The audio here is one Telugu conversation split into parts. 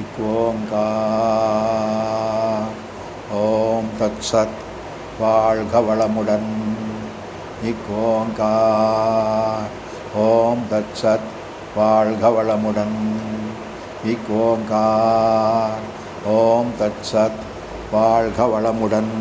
இக்கோங்கார் ஓம் தத்சத் வாழ்க வளமுடன் இக்கோங்கார் ஓம் தத்சத் வாழ்க வளமுடன் இக்கோங்கார் ஓம் தத்சத் வாழ்க வளமுடன்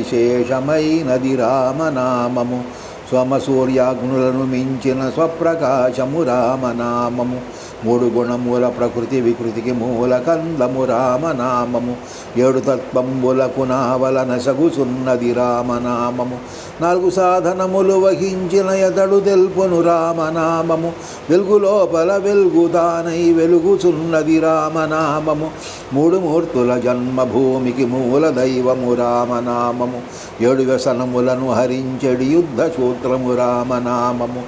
శ్రీమహత్తత్వార్థబోధవిశేషమైనది రామనామము స్వమసూర్యాగ్నులను మించిన స్వప్రకాశము రామనామము. మూడు గుణముల ప్రకృతి వికృతికి మూల కందము రామనామము. ఏడు తత్వంబులకు నావల సగుసున్నది రామనామము. నాలుగు సాధనములు వహించిన ఎదడు తెలుపును రామనామము. వెలుగు లోపల వెలుగుదానై వెలుగుచున్నది రామనామము. మూడు మూర్తుల జన్మభూమికి మూల దైవము రామనామము. ఏడు వ్యసనములను హరించడి యుద్ధ సూత్రము రామనామము.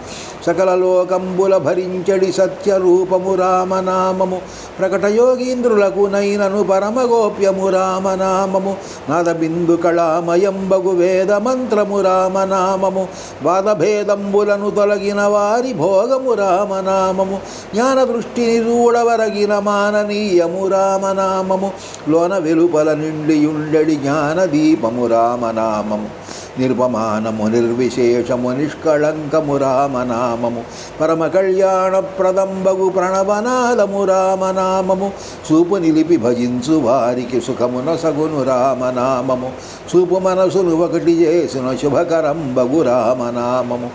సకల లోకంబుల భరించడి సత్యరూపము రామనామము. ప్రకటయోగీంద్రులకు నైనను పరమగోప్యము రామనామము. నాదబిందు కళామయంబగు వేద మంత్రము రామనామము. వాదభేదంబులను తొలగిన వారి భోగము రామనామము. జ్ఞాన దృష్టిని చూడవరగిన మాననీయము రామనామము. లోన వెలుపల నిండియుండెడి జ్ఞానదీపము రామనామము. నిర్వమానము నిర్విశేషము నిష్కళంకము రామనామము. పరమ కళ్యాణప్రదంబగు ప్రణవనాదము రామనామము. చూపు నిలిపి భజించు వారికి సుఖమున సగును రామనామము. చూపు మనసును ఒకటి చేసిన శుభకరంబగు రామనామము.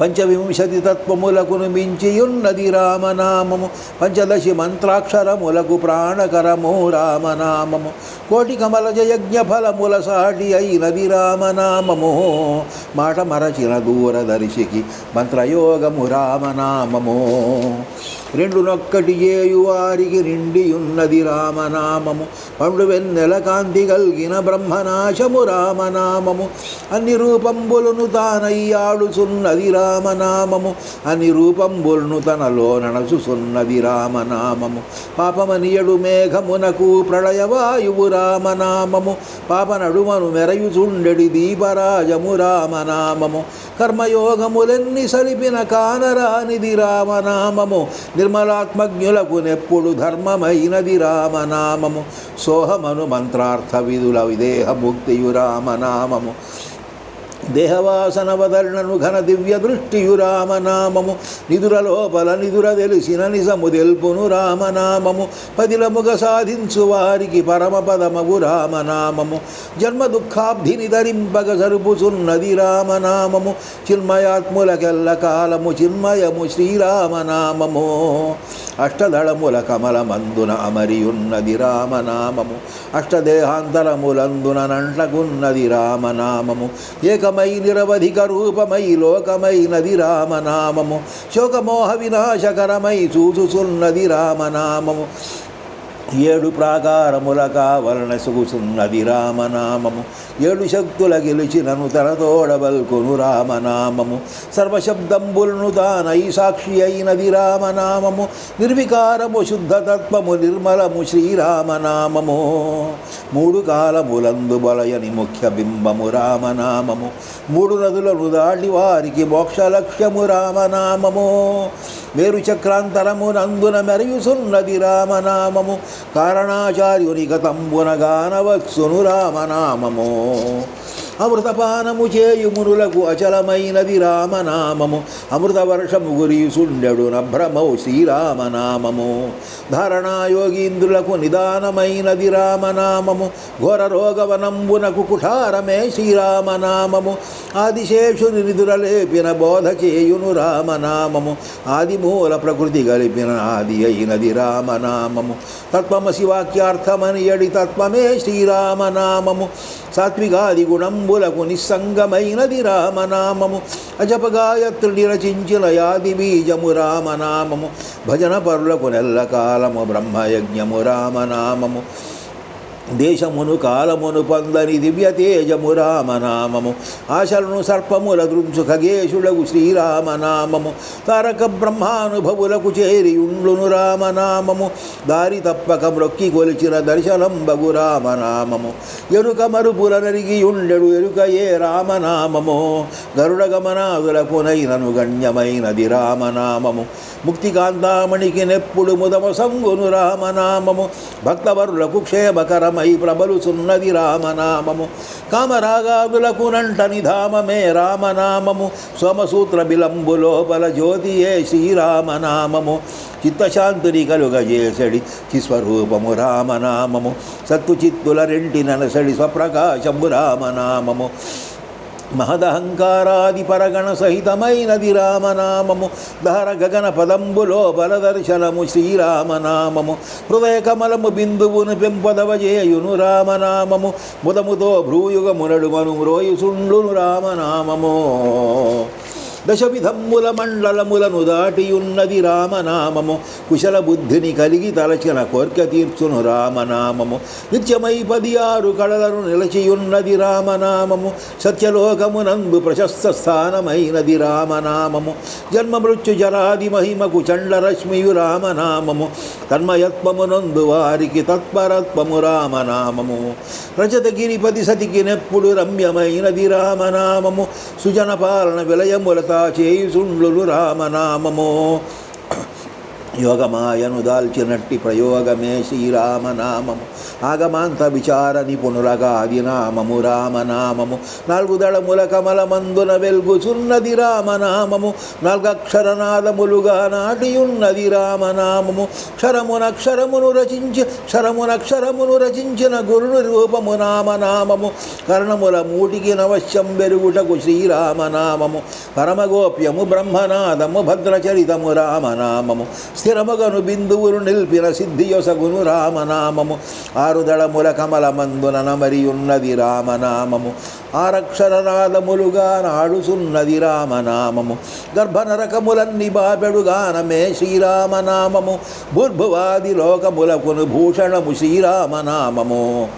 పంచవింశతి తత్వములకును మించియున్నది రామనామము. పంచదశి మంత్రాక్షరములకు ప్రాణకరము రామనామము. కోటి కమల జయజ్ఞ ఫలముల సాటి అయినది రామనామము. మాట మరచిన దూరదర్శికి మంత్రయోగము రామనామము. రెండు నొక్కటి చేయు నిండి ఉన్నది రామనామము? పండు వెన్నెల కాంతి కలిగిన బ్రహ్మనాశము రామనామము. అన్ని రూపంబులను తానయ్యాడుచున్నది రామనామము. అన్ని రూపంబులను తనలో నడచుచున్నది రామనామము. పాపమనియడు మేఘమునకు ప్రళయవాయువు రామనామము. పాప నడుమను మెరయుచుండెడి దీపరాజము రామనామము. కర్మయోగములెన్ని సలిపిన కానరానిది రామనామము. నిర్మలాత్మజ్ఞులకునెప్పుడు ధర్మమైనది రామనామము. సోహమను మంత్రార్థ విధుల విదేహ ముక్తియు రామనామము. దేహవాసన వదలనను ఘన దివ్య దృష్టియు రామనామము. నిదుర లోపల నిదుర తెలిసిన నిజము తెలుపును రామనామము. పదిలముగ సాధించు వారికి పరమపదమగు రామనామము. జన్మ దుఃఖాబ్ధిని ధరింపగ జరుపుచున్నది రామనామము. చిన్మయాత్ములకెల్ల కాలము చిన్మయము శ్రీరామనామము. అష్టదళముల మందున అమరియున్నది రామనామము. అష్టదేహాంతరములందున నంట్లకున్నది రామనామము. ఏకమై నిరవధిక రూపమై లోకమైనది రామనామము. శోకమోహ వినాశకరమై చూచుచున్నది రామనామము. ఏడు ప్రాకారముల కావలన సుగుసున్నది రామనామము. ఏడు శక్తుల గెలిచినను తనతోడబల్కొను రామనామము. సర్వశబ్దంబులను తానై సాక్షి అయినది రామనామము. నిర్వికారము శుద్ధతత్వము నిర్మలము శ్రీరామనామము. మూడు కాలములందు బలయని ముఖ్య బింబము రామనామము. మూడు నదులను దాటి వారికి మోక్ష లక్ష్యము రామనామము. మేరు చక్రాంతరము నందున మెరయుసున్నది రామనామము. కారణాచార్యుని గతంబున గానవత్సును రామనామము. అమృతపానము చేయుమునులకు అచలమైనది రామనామము అమృతవర్షము గురియుసుండెడు నభ్రమౌ శ్రీరామనామము. ధారణాయోగీంద్రులకు నిదానమైనది రామనామము ఘోర రోగవనంబునకు కుఠారమే శ్రీరామనామము. ఆదిశేషుని నిధురలేపిన బోధ చేయును రామనామము. ఆదిమూల ప్రకృతి గలిపిన ఆది అయినది రామనామము తత్వమసి వాక్యార్థమని ఎడి తత్వమే శ్రీరామనామము. సాత్వికాది గుణం గుణంబులకు నిస్సంగమైనది రామనామము. అజపగాయత్రుడి రచించిన యాది బీజము రామనామము. భజన పరులకు నెల్లకాలము బ్రహ్మయజ్ఞము రామనామము. దేశమును కాలమును పొందని దివ్య తేజము రామనామము. ఆశలను సర్పముల దృంచు ఖగేశులకు శ్రీరామనామము. తారక బ్రహ్మానుభవులకు చేరియుండును రామనామము. దారి తప్పక మ్రొక్కి కొలిచిన దర్శనంబగు రామనామము. ఎరుక మరుపుల నరిగి ఉండెడు ఎరుక ఏ రామనామము. గరుడ గమనాదులకునైనను గణ్యమైనది రామనామము. ముక్తికాంతామణికి నెప్పుడు ముదమ సంగును రామనామము. భక్తవరులకు క్షేమకరమ ప్రబలుచున్నది రామనామము. కామరాగాదులకు నంటని ధామమే రామనామము. సోమసూత్ర బిలంబు లోపల జ్యోతియే శ్రీరామనామము. చిత్తశాంతిని కలుగజేసడి చిస్వరూపము రామనామము. సత్తు చిత్తుల రెంటి ననసడి స్వప్రకాశము రామనామము. మహదహంకారాది పరగణ సహితమైనది రామనామము ధర గగన పదంబులో బలదర్శనము శ్రీరామనామము. హృదయ కమలము బిందువును పెంపదవజేయును రామనామము. ముదముతో భ్రూయుగమునడుమను మ్రోయుసుండును రామనామము. దశవిధమ్ముల మండలములను దాటియున్నది రామనామము. కుశల బుద్ధిని కలిగి తలచిన కోర్క తీర్చును రామనామము. నిత్యమై పది ఆరు కళలను నిలచియున్నది రామనామము. సత్యలోకమునందు ప్రశస్త స్థానమైనది రామనామము. జన్మ మృత్యు జరాది మహిమకు చండరశ్మియు రామనామము. తన్మయత్వమునందు వారికి తత్పరత్వము రామనామము. రజతగిరిపతి సతికినెప్పుడు రమ్యమైనది రామనామము. సుజన పాలన విలయములత చేయుసుండ్లు రామనామము. యోగమాయను దాల్చినట్టి ప్రయోగమే శ్రీరామనామము ఆగమాంత విచార నిపుణులగా వినామము రామనామము నాలుగు దళముల కమలమందున వెల్గుచున్నది రామనామము నాలుగక్షరనాదములుగా నాటియున్నది రామనామము క్షరమునక్షరమును రచించి క్షరమునక్షరమును రచించిన గురుని రూపము నామనామము కర్ణముల మూటికి నవశ్యం వెరుగుటకు శ్రీరామనామము పరమగోప్యము బ్రహ్మనాదము భద్రచరితము రామనామము స్థిరముగను బిందువులు నిల్పిన సిద్ధియొసగును రామనామము. ఆరుదళముల కమలమందున నమరియున్నది రామనామము. ఆరక్షరనాదములుగా నాడుసున్నది రామనామము. గర్భనరకములన్ని బాపెడుగానమే శ్రీరామనామము. భూర్భువాది లోకములకును భూషణము శ్రీరామనామము.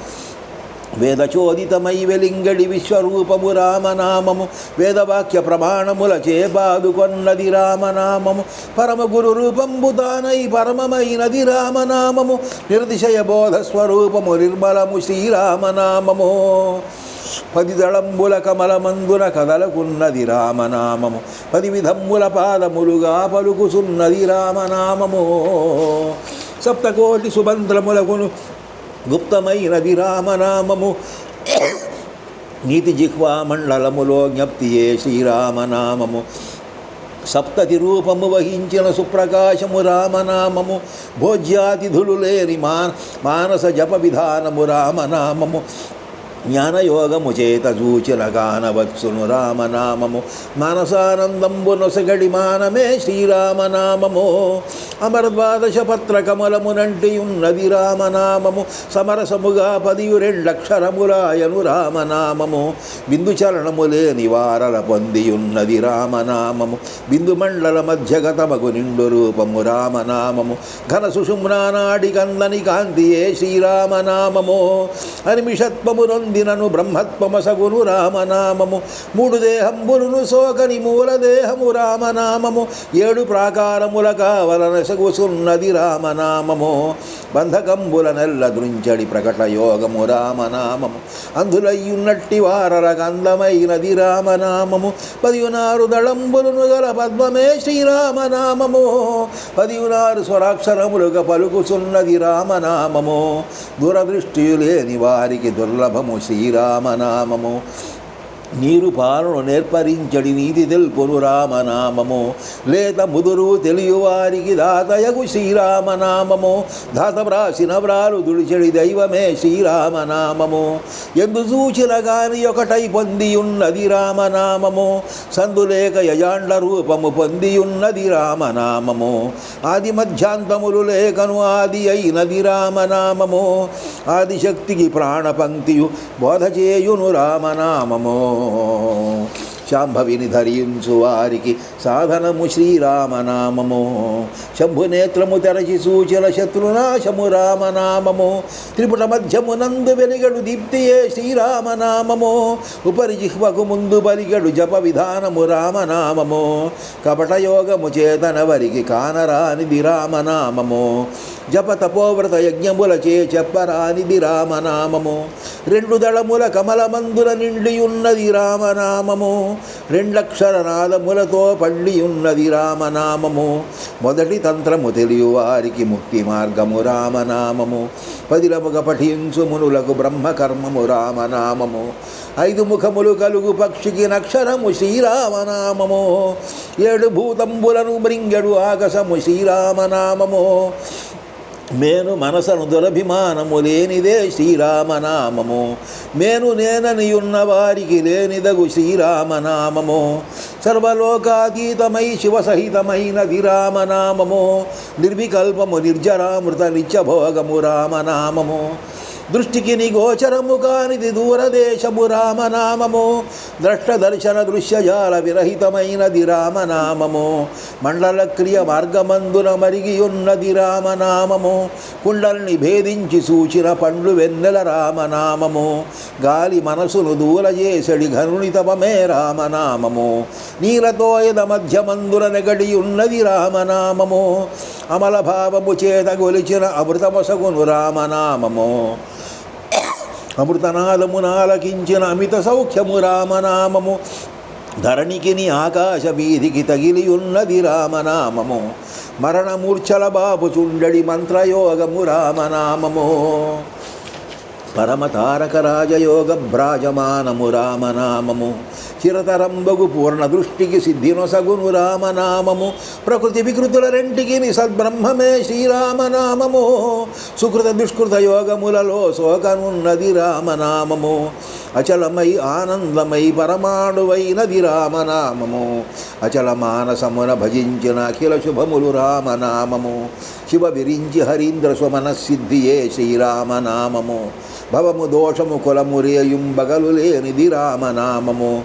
వేదచోదితమై వెలింగడి విశ్వరూపము రామనామము వేదవాక్య ప్రమాణముల చేబాదుకొన్నది రామనామము. పరమ గురు రూపంబు తానై పరమమైనది రామనామము. నిర్దిశయ బోధ స్వరూపము నిర్మలము శ్రీరామనామము. పది దళంబుల కమలమందున కదలకున్నది రామనామము. పది విధమ్ముల పాదములుగా పలుకుసున్నది రామనామము. సప్తకోటి సుబంధ్రములకును గుప్తమైనది రామనామము నీతి జిహ్వా మండలములో జ్ఞప్తియే శ్రీరామనామము. సప్తతి రూపము వహించిన సుప్రకాశము రామనామము. భోజ్యాతిథులు లేని మా మానస జప విధానము రామనామము. జ్ఞానయోగము చేత చూచిన గానవత్సును రామనామము మనసానందంబు నొసగడి మానమే శ్రీరామనామము. అమరద్వాదశ పత్ర కమలమునంటి ఉన్నది రామనామము సమరసముగా పదియు రెండక్షరములాయను రామనామము బిందు చలనము లేని వారల పొందియున్నది రామనామము. బిందు మండల మధ్యగతమగు నిండు రూపము రామనామము ఘన సుషుమ్నానాడి కందని కాంతియే శ్రీరామనామము. అనిమిషత్వము పొందినను బ్రహ్మత్వమసగును రామనామము. మూడు దేహంబులును సోకని మూలదేహము రామనామము. ఏడు ప్రాకారముల కావలన సగుసున్నది రామనామము. బంధకంబుల నెల్ల దృంచడి ప్రకట యోగము రామనామము. అంధులయ్యున్నట్టి వారల కందమైనది రామనామము. పదియునారు దళంబులను గల పద్మమే శ్రీరామనామము పదియునారు స్వరాక్షరములుగా పలుకుచున్నది రామనామము. దూరదృష్టియు లేని వారికి దుర్లభము శ్రీరామనామము. నీరు పాలను నేర్పరించడి నీతి తెలుపును రామనామము. లేత ముదురు తెలియవారికి దాతయగు శ్రీరామనామము. దాత వ్రాసిన వ్రాలు దుడిచెడి దైవమే శ్రీరామనామము. ఎందు సూచిన గాని ఒకటై పొందియున్నది రామనామము. సందులేక యజాండ రూపము పొందియున్నది రామనామము. ఆది మధ్యాంతములు లేఖను ఆది అయినది రామనామము. ఆదిశక్తికి ప్రాణపంక్తియు బోధ చేయును రామనామము. ー、శాంభవిని ధరించు వారికి సాధనము శ్రీరామనామము శంభునేత్రము తెరచి సూచన శత్రునాశము రామనామము త్రిపుట మధ్యమునందు వెలిగడు దీప్తియే శ్రీరామనామము ఉపరిజిహ్వకు ముందు బలిగడు జప విధానము రామనామము కపటయోగము చేతన వరికి కానరానిది రామనామము జప తపోవ్రత యజ్ఞముల చే చెప్పరానిది రామనామము రెండు దళముల కమలమందుల నిండి రామనామము రెండక్షరనాదములతో పళ్ళి ఉన్నది రామనామము. మొదటి తంత్రము తెలియ వారికి ముక్తి మార్గము రామనామము. పదిలముగ పఠించు మునులకు బ్రహ్మకర్మము రామనామము. ఐదు ముఖములు కలుగు పక్షికి నక్షరము శ్రీరామనామము. ఏడు భూతంబులను మృంగడు ఆకాశము శ్రీరామనామము. మేను మనసను దురభిమానము లేనిదే శ్రీరామనామము. మేను నేననియున్న వారికి లేనిదగు శ్రీరామనామము. సర్వలోకాతీతమై శివసహితమైనది రామనామము నిర్వికల్పము నిర్జరామృత నిత్యభోగము రామనామము. దృష్టికి నిగోచరము కానిది దూరదేశము రామనామము. ద్రష్ట దర్శన దృశ్యజాల విరహితమైనది రామనామము. మండల క్రియ మార్గమందున మరిగి ఉన్నది రామనామము. కుండల్ని భేదించి సూచిన పండ్లు వెన్నెల రామనామము. గాలి మనసును దూరజేసడి ఘనుని తపమే రామనామము నీలతోయద మధ్యమందున నెగడి ఉన్నది రామనామము. అమల భావము చేత గొలిచిన అమృతమసగును రామనామము. అమృతనాదమునాలకించిన అమిత సౌఖ్యము రామనామము. ధరణికి ఆకాశ వీధికి తగిలి ఉన్నది రామనామము. మరణమూర్ఛల బాబు చుండడి మంత్రయోగము రామనామము. పరమ భ్రాజమానము రామనామము. చిరతరంబగు పూర్ణ దృష్టికి సిద్ధినొసగును రామనామము. ప్రకృతి వికృతుల రెంటికి సద్బ్రహ్మమే శ్రీరామనామము. సుకృత దుష్కృత యోగములలో శోకనున్నది రామనామము. అచలమై ఆనందమై పరమాణువైనది రామనామము. అచల మానసమున భజించిన అఖిల శుభములు రామనామము. శివ విరించి హరీంద్ర స్వమనసిద్ధియే శ్రీరామనామము. భవము దోషము కులము రేయుం బగలు లేనిది రామనామము.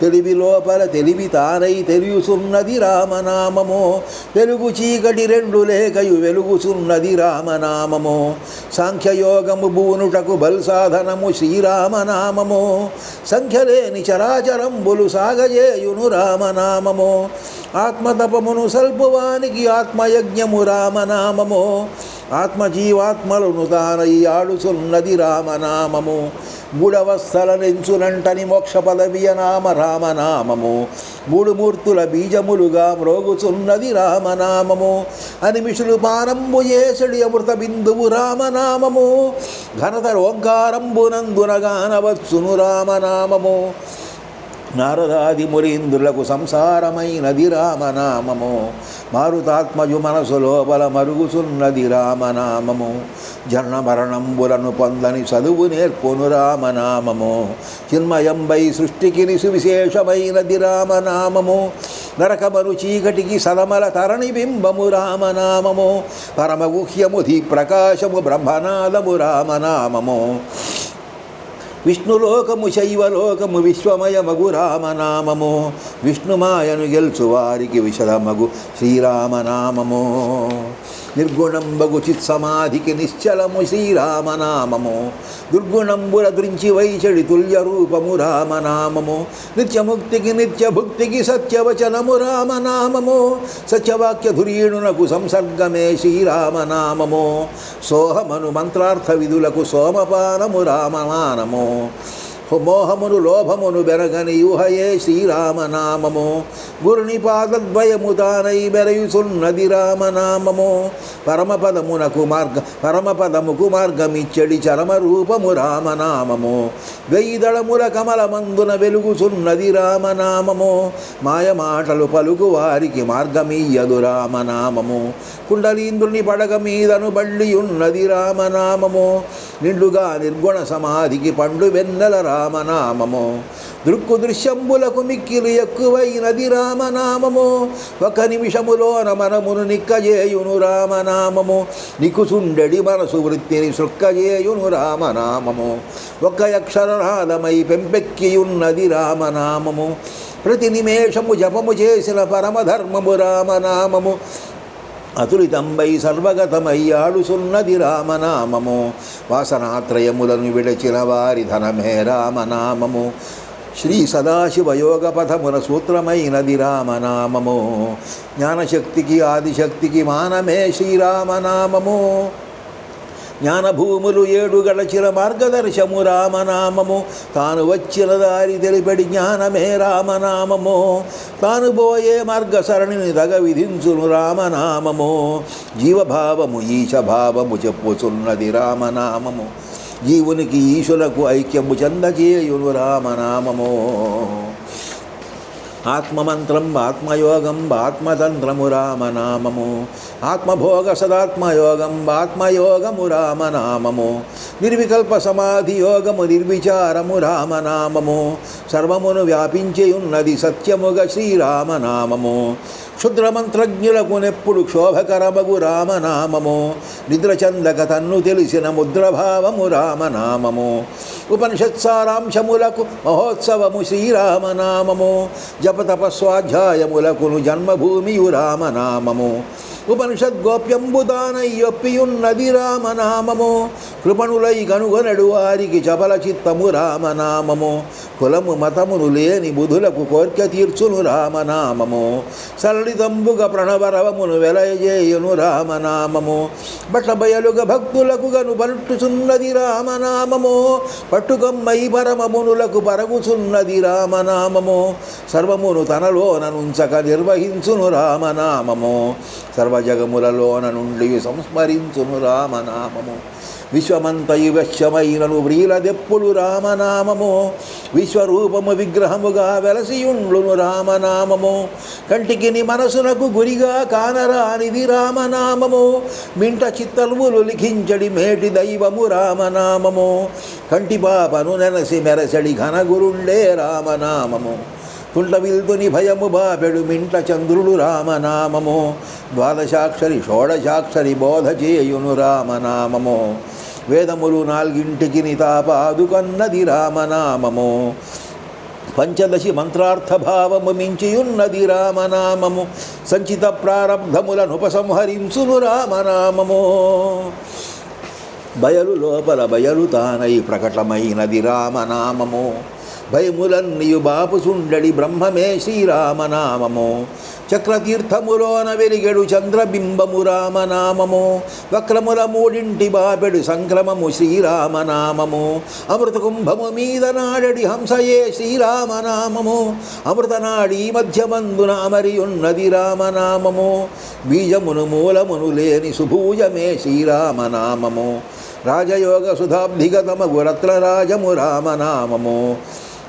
తెలివి లోపల తెలివి తానై తెలియసున్నది రామనామము. వెలుగు చీకటి రెండు లేకయు వెలుగుసున్నది రామనామము. సాంఖ్యయోగము బూనుటకు బల్సాధనము శ్రీరామనామము. సంఖ్యలేని చరాచరంబులు సాగజేయును రామనామము. ఆత్మతపమును సల్పువానికి ఆత్మయజ్ఞము రామనామము. ఆత్మజీవాత్మలను తానై ఆడుసున్నది రామనామము. మూడవస్థల నెంచునంటని మోక్ష పదవియ నామ రామనామము. మూడు మూర్తుల బీజములుగా మ్రోగుచున్నది రామనామము. అనిమిషులు పానంబు ఏసడి అమృత బిందువు రామనామము. ఘనత ఓంకారంబునందునగానవచ్చును రామనామము. నారదాది మురీంద్రులకు సంసారమైనది రామనామము. మారుతాత్మజు మనసు లోపల మరుగుచున్నది రామనామము. జన్మ మరణంబులను పొందని చదువు నేర్పును రామనామము. చిన్మయంబై సృష్టికి సువిశేషమైనది రామనామము. నరకమరు చీకటికి సదమల తరణి బింబము రామనామము. పరమగుహ్యము ధీ ప్రకాశము బ్రహ్మనాదము రామనామము. విష్ణులోకము శైవలోకము విశ్వమయమగు రామనామము విష్ణుమాయను గెలుచు వారికి విశదమగు శ్రీరామనామము. నిర్గుణంబగు చిత్సమాధికి నిశ్చలము శ్రీరామనామము. దుర్గుణంబుల దృంచి వైచడి తుల్య రూపము రామనామము. నిత్యముక్తికి నిత్యభుక్తికి సత్యవచనము రామనామము. సత్యవాక్య ధురీణునకు సంసర్గమే శ్రీరామనామము. సోహమను మంత్రార్థ విధులకు సోమపానము రామనామము. మోహమును లోభమును బెరగని యూహయే శ్రీరామనామము. గురుని పాదద్వయము తానై బెరయుసున్నది రామనామము. పరమపదమునకు మార్గ పరమపదముకు మార్గమిచ్చడి చరమ రూపము రామనామము. వెయ్యి దళముల కమలమందున వెలుగుచున్నది రామనామము. మాయమాటలు పలుకు వారికి మార్గమీయదు రామనామము. కుండలీంద్రుని పడగ మీదను బండి రామనామము. నిండుగా నిర్గుణ సమాధికి పండు వెన్నెల రామనామము. దృక్కు దృశ్యంబులకు మిక్కిలు ఎక్కువైనది రామనామము. ఒక నిమిషములోన మనమును నిక్కజేయును రామనామము. నికుసుండెడి మనసు వృత్తిని సృక్కజేయును రామనామము. ఒక అక్షరనాదమై పెంపెక్కియున్నది రామనామము. ప్రతి నిమేషము జపము చేసిన పరమధర్మము రామనామము. అతులితంబై సర్వగతమయ్యాడు సున్నది రామనామము. వాసనాత్రయములను విడచిన వారి ధనమే రామనామము. శ్రీ సదాశివయోగ పథమున సూత్రమైనది రామనామము. జ్ఞానశక్తికి ఆదిశక్తికి మానమే శ్రీరామనామము. జ్ఞానభూములు ఏడు గడచిన మార్గదర్శము రామనామము. తాను వచ్చిన దారి తెలిపడి జ్ఞానమే రామనామము. తాను పోయే మార్గసరణిని తగ విధించును రామనామము. జీవభావము ఈశభావము చెప్పుచున్నది రామనామము. జీవునికి ఈశులకు ఐక్యము చెందచేయును రామనామము. ఆత్మమంత్రం ఆత్మయోగం ఆత్మతంత్రము రామనామము. ఆత్మభోగ సదాత్మయోగం ఆత్మయోగము రామనామము నిర్వికల్ప సమాధి యోగము నిర్విచారము రామనామము సర్వమును వ్యాపించియున్నది సత్యముగ శ్రీరామనామము క్షుద్రమంత్రజ్ఞులకు నెప్పుడు క్షోభకరమగు రామనామము నిద్రచందక తన్ను తెలిసిన ముద్రభావము రామనామము ఉపనిషత్ సారాంశములకు మహోత్సవము శ్రీరామనామము జపతపస్వాధ్యాయములకును జన్మభూమియు రామనామము ఉపనిషద్ గోప్యంబుదానయ్యొప్పియున్నది రామనామము కృపణులై కనుగొనడు వారికి చపల చిత్తము రామనామము. కులము మతమును లేని బుధులకు కోర్క తీర్చును రామనామము. సరళితంబుగ ప్రణవరవమును వెలయజేయును రామనామము. బయలుగ భక్తులకు గను పట్టుచున్నది రామనామము. పట్టుకమ్మై పరమమునులకు పరగుచున్నది రామనామము. సర్వమును తనలోన నుంచక నిర్వహించును రామనామము. సర్వజగములలోన నుండి సంస్మరించును రామనామము. విశ్వమంతయు వశ్యమైనను వ్రీలదెప్పుడు రామనామము. విశ్వరూపము విగ్రహముగా వెలసియుండ్లును రామనామము. కంటికిని మనసునకు గురిగా కానరానిది రామనామము. మింట చిత్తలువులు లిఖించడి మేటి దైవము రామనామము. కంటి పాపను నెనసి మెరసడి ఘనగురుండే రామనామము. తుంట విల్తుని భయము బాపెడు మింట చంద్రుడు రామనామము. ద్వాదశాక్షరి షోడశాక్షరి బోధ చేయును రామనామము. వేదములు నాలుగింటికి నితాపాదుకన్నది రామనామము. పంచదశి మంత్రార్థభావము మించియున్నది రామనామము. సంచిత ప్రారంధములను ఉపసంహరించును రామనామము. బయలు లోపల బయలు తానై ప్రకటమైనది రామనామము. భయములన్నీయు బాపుసుండడి బ్రహ్మమే శ్రీరామనామము. చక్రతీర్థములోన వెలిగడు చంద్రబింబము రామనామము. వక్రముల మూడింటి బాపెడు సంక్రమము శ్రీరామనామము. అమృత కుంభము మీద నాడడి హంసయే శ్రీరామనామము. అమృతనాడి మధ్యమందున అమరియున్నది రామనామము. బీజమును మూలమును లేని సుభూజమే శ్రీరామనామము. రాజయోగ సుధాబ్ధిగతమగు రత్నరాజము రామనామము.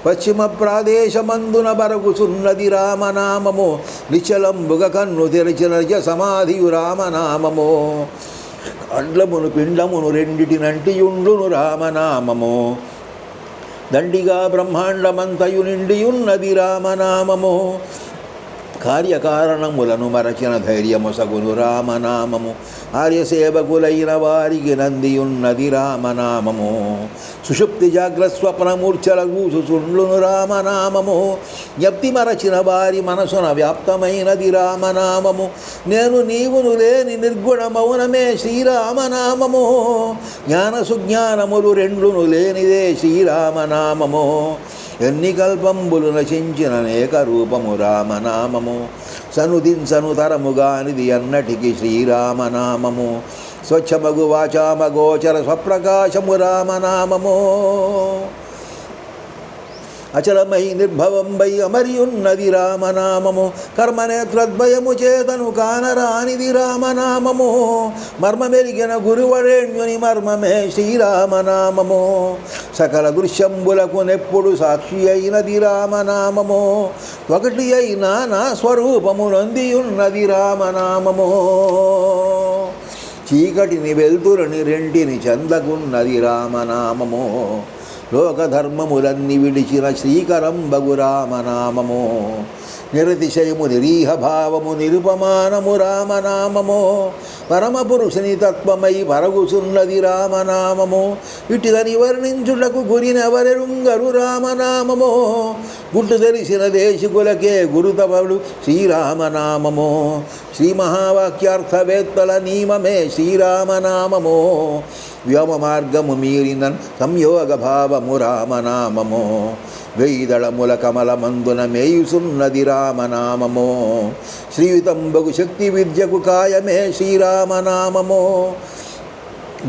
పశ్చిమ ప్రాదేశమందున బరగుచున్నది రామనామము. నిశ్చలంబుగ కన్ను తెరిచిన సమాధియు రామనామము. అండ్లమును పిండమును రెండిటినంటియుండును రామనామము. దండిగా బ్రహ్మాండమంతయు నిండియున్నది రామనామము. కార్యకారణములను మరచిన ధైర్యమొసగును రామనామము. ఆర్యసేవకులైన వారికి నందియున్నది రామనామము. సుషుప్తి జాగ్రస్వప్నమూర్ఛల కూసుచుండ్లును రామనామము. జ్ఞప్తి మరచిన వారి మనసున వ్యాప్తమైనది రామనామము. నేను నీవును లేని నిర్గుణ మౌనమే శ్రీరామనామము. జ్ఞాన సుజ్ఞానములు రెండును లేనిదే శ్రీరామనామము. ఎన్ని కల్పంబులు నశించిన అనేక రూపము రామనామము. సనుదించను తరముగానిది అన్నటికి శ్రీరామనామము. స్వచ్ఛమగు వాచామగోచర స్వప్రకాశము రామనామము. అచలమై నిర్భవం వై అమరియున్నది రామనామము. కర్మనేత్రద్వయము చేతను కానరానిది రామనామము. మర్మమెరిగిన గురువరేణ్యుని మర్మమే శ్రీరామనామము. సకల దృశ్యంబులకు నెప్పుడు సాక్షి అయినది రామనామము. ఒకటి అయినా నా స్వరూపము నందియున్నది రామనామము. చీకటిని వెల్తురని రెంటిని చెందకున్నది రామనామము. లోకధర్మములన్నీ విడిచిన శ్రీకరం బగురామనామము నిరతిశయము నిరీహ భావము నిరుపమానము రామనామము. పరమపురుషుని తత్వమై పరగుచున్నది రామనామము. ఇటుదని వర్ణించుటకు గురినెవరెరుంగరు రామనామము. గుట్టు తెలిసిన దేశికులకే గురుతవడు శ్రీరామనామము. శ్రీ మహావాక్యార్థవేత్తల నియమమే శ్రీరామనామము. వ్యోమ మార్గము మీరినన్ సంయోగ భావము రామనామము వెయ్యిదళముల కమల మందున మేయుసున్నది రామనామము శ్రీయుతంబగు శక్తి విద్యకు కాయమే శ్రీరామనామము.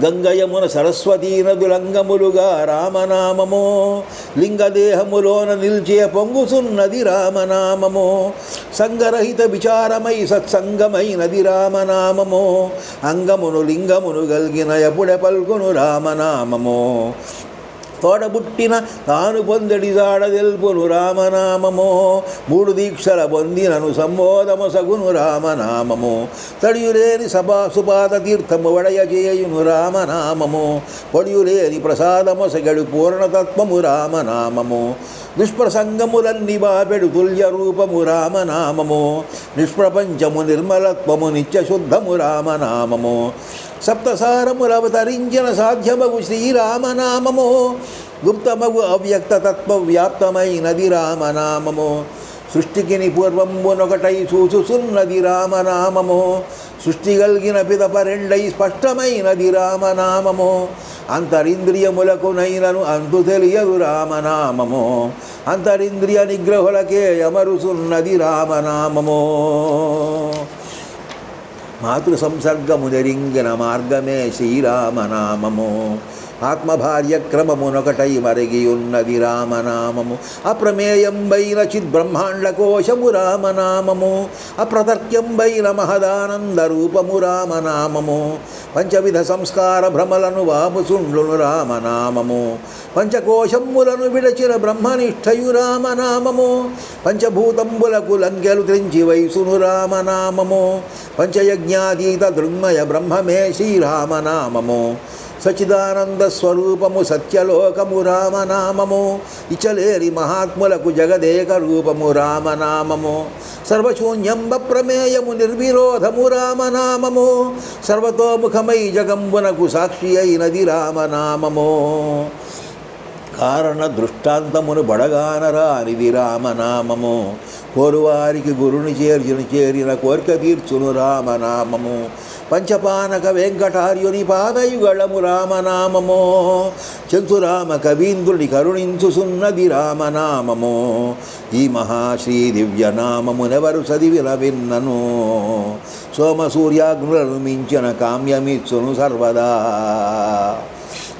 గంగయమున సరస్వతీ నదులంగములుగా రామనామము లింగదేహములోన నిల్చే పొంగుసున్నది రామనామము. సంగరహిత విచారమై సత్సంగమైనది రామనామము. అంగమును లింగమును గల్గిన ఎప్పుడే పల్కొను రామనామము. తోడబుట్టిన తాను పొందడి జాడ తెలుపును రామనామము. మూడు దీక్షల పొందినను సంబోధము సగును రామనామము. తడియులేని సభా సుపాద తీర్థము వడయ చేయును రామనామము. పొడియులేని ప్రసాదము సగడు పూర్ణతత్వము రామనామము. నిష్ప్రసంగములన్ని బాపెడు తుల్య రూపము రామనామము. నిష్ప్రపంచము నిర్మలత్వము నిత్యశుద్ధము రామనామము. సప్తసారములవతరించిన సాధ్యమగు శ్రీరామనామము. గుప్తమగు అవ్యక్త తత్వ వ్యాప్తమైనది రామనామము సృష్టికిని పూర్వంబునొకటై సూచుసున్నది రామనామము. సృష్టి కలిగిన పిదప రెండై స్పష్టమైనది రామనామము అంతరింద్రియములకునైనను అంతు తెలియదు రామనామము. అంతరింద్రియ నిగ్రహులకే అమరుసున్నది రామనామము. మాతృ సంసర్గము నెరింగిన మార్గమే శ్రీరామనామము. ఆత్మభార్య క్రమమునొకటై మరిగి ఉన్నది రామనామము అప్రమేయంబైన చిద్బ్రహ్మాండ కోశము రామనామము అప్రతర్క్యంబైన మహదానంద రూపము రామనామము పంచవిధ సంస్కార భ్రమలను వాముచుండును రామనామము పంచకోశములను విడచిన బ్రహ్మనిష్టయు రామనామము పంచభూతంబులకు లంకెలు త్రించి వయసును రామనామము పంచయజ్ఞాతీత దృగ్మయ బ్రహ్మమే శ్రీరామనామము. సచిదానంద స్వరూపము సత్యలోకము రామనామము. ఇచలేరి మహాత్ములకు జగదేక రూపము రామనామము. సర్వశూన్యంబ ప్రమేయము నిర్విరోధము రామనామము. సర్వతోముఖమై జగంబునకు సాక్షి అయినది రామనామము. కారణ దృష్టాంతమును బడగానరానిది రామనామము. కోరువారికి గురుని చేర్చును చేరిన కోరిక తీర్చును రామనామము. పంచపానక వెంకటార్యుని పాదయుగళము రామనామము. చంతురామ కవీంద్రుని కరుణించు సున్నది రామనామము. ఈ మహాశ్రీ దివ్యనామమునెవరు చదివిన విన్నను? సోమసూర్యాగ్నులను మించిన కామ్యమిచ్చును సర్వదా.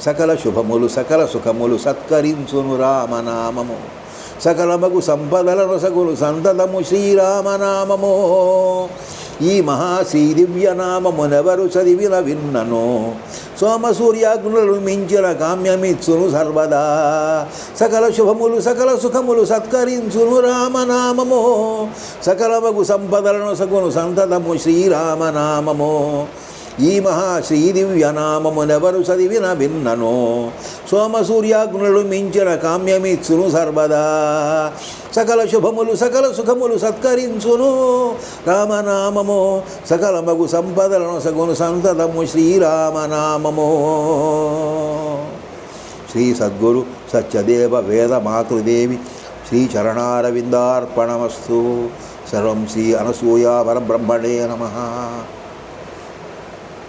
సకల శుభములు సకల సుఖములు సత్కరించును రామనామము. సకలమగు సంపదల రసగులు సంతతము శ్రీరామనామము ఈ మహాశ్రీ దివ్యనామమునెవరు చదివిన విన్నను? సోమసూర్యాగ్నులు మించిన కామ్యమిచ్చును సర్వదా. సకల శుభములు సకల సుఖములు సత్కరించును రామనామము. సకలమగు సంపదలను సగును సంతతము శ్రీరామనామము. ఈ మహాశ్రీ దివ్యనామమునెవరు చదివిన విన్నను? సోమసూర్యాగ్నులు మించిన కామ్యమిచ్చును సర్వదా. సకల శుభములు సకల సుఖములు సత్కరించును. రామనామము సకల మగు సంపదలను సగును సంతతము శ్రీరామనామము. శ్రీ సద్గురు సత్యదేవ వేద మాతృదేవి శ్రీ చరణారవిందార్పణమస్తు. సర్వం శ్రీ అనసూయ పరబ్రహ్మణే నమ.